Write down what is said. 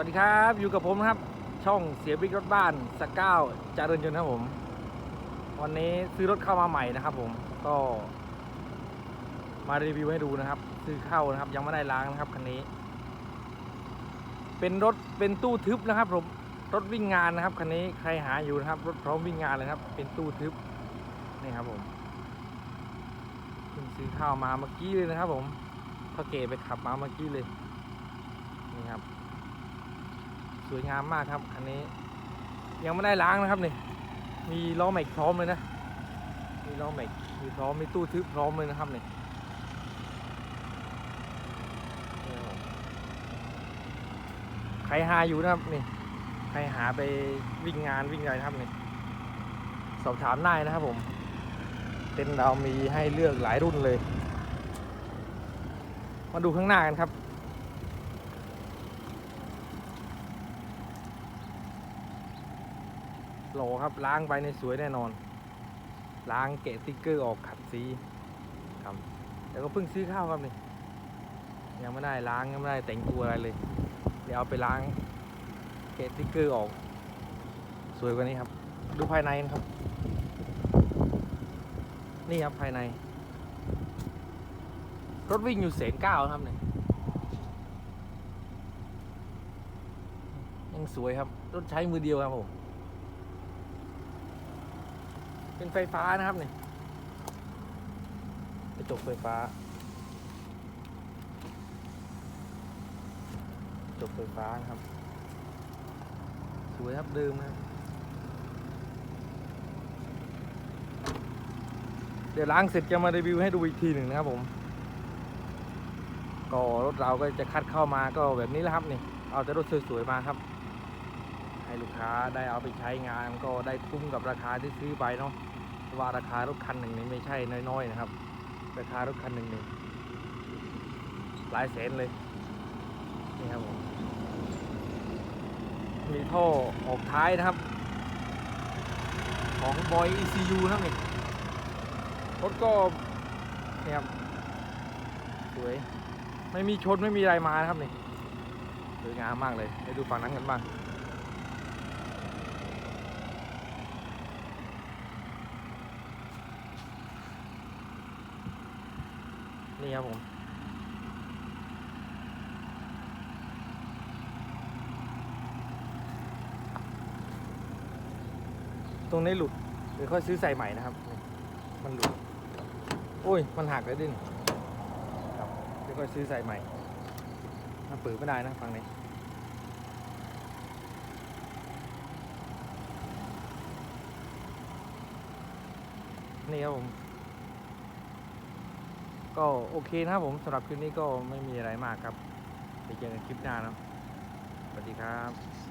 วัสดีครับ อยู่กับผมนะครับ ช่องเสียบิ๊กรถบ้านสก้าวจาริญยนต์ครับผม วันนี้ซื้อรถเข้ามาใหม่นะครับ ผมก็ มารีวิวให้ดูนะครับ ซื้อเข้านะครับ ยังไม่ได้ล้างนะครับคันนี้ เป็นรถเป็นตู้ทึบนะครับ ผมรถวิ่งงานนะครับคันนี้ใครหาอยู่นะครับรถพร้อมวิ่งงานเลยครับ เป็นตู้ทึบนี่ครับผมเพิ่งซื้อเข้ามาเมื่อกี้เลยนะครับ ผมพอเก๋ไปขับมาเมื่อกี้เลยนี่ครับ สวยงามมากครับคันนี้ ยังไม่ได้ล้างนะครับนี่มีล้อแม็กพร้อมเลยนะมีล้อแม็กมีพร้อมมีตู้ทึบพร้อมเลยนะครับนี่ใครหาอยู่นะครับนี่ใครหาไปวิ่งงานวิ่งอะไรนะครับนี่สอบถามได้นะครับผม เต็นเรามีให้เลือกหลายรุ่นเลย มาดูข้างหน้ากันครับ โหลครับล้างไปในสวยแน่นอน ล้างเกะติ๊กเกอร์ออกขัดสีครับแล้วก็เพิ่งซื้อข้าวครับนี่ยังไม่ได้ล้างยังไม่ได้แต่งตัวอะไรเลย เดี๋ยวเอาไปล้างเกะติ๊กเกอร์ออก สวยกว่านี้ครับ ดูภายในกันครับ นี่ครับภายใน รถวิ่งอยู่เสนเก้าครับเนี่ยยังสวยครับ รถใช้มือเดียวครับผม เป็นไฟฟ้านะครับเนี่ยกระจกไฟฟ้ากระจกไฟฟ้านะครับสวยครับเดิมนะครับเดี๋ยวล้างเสร็จจะมารีวิวให้ดูอีกทีหนึ่งนะครับผมก็รถเราก็จะคัดเข้ามาก็แบบนี้แหละครับนี่ เอาแต่รถสวยๆมาครับ ให้ลูกค้าได้เอาไปใช้งานก็ได้คุ้มกับราคาที่ซื้อไปเนาะว่าราคารถคันหนึ่งนี่ไม่ใช่น้อยๆนะครับ ราคารถคันหนึ่งนี่หลายแสนเลยนี่ครับผมมีท่อออกท้ายนะครับ ของบอย ECU นะครับนี่รถก็นี่ครับสวย ไม่มีชนไม่มีอะไรมานะครับนี่สวยงามมากเลยไปดูฝั่งนั้นกันบ้าง นี่ครับผมตรงนี้หลุดเดี๋ยวค่อยซื้อใส่ใหม่นะครับ มันหลุด โอ้ย มันหักเลยดินครับเดี๋ยวค่อยซื้อใส่ใหม่ถ้าเปิดไม่ได้นะฟังนี้ นี่ครับผม ก็โอเคนะครับผมสำหรับคลิปนี้ก็ไม่มีอะไรมากครับไปเจอกันคลิปหน้านะสวัสดีครับ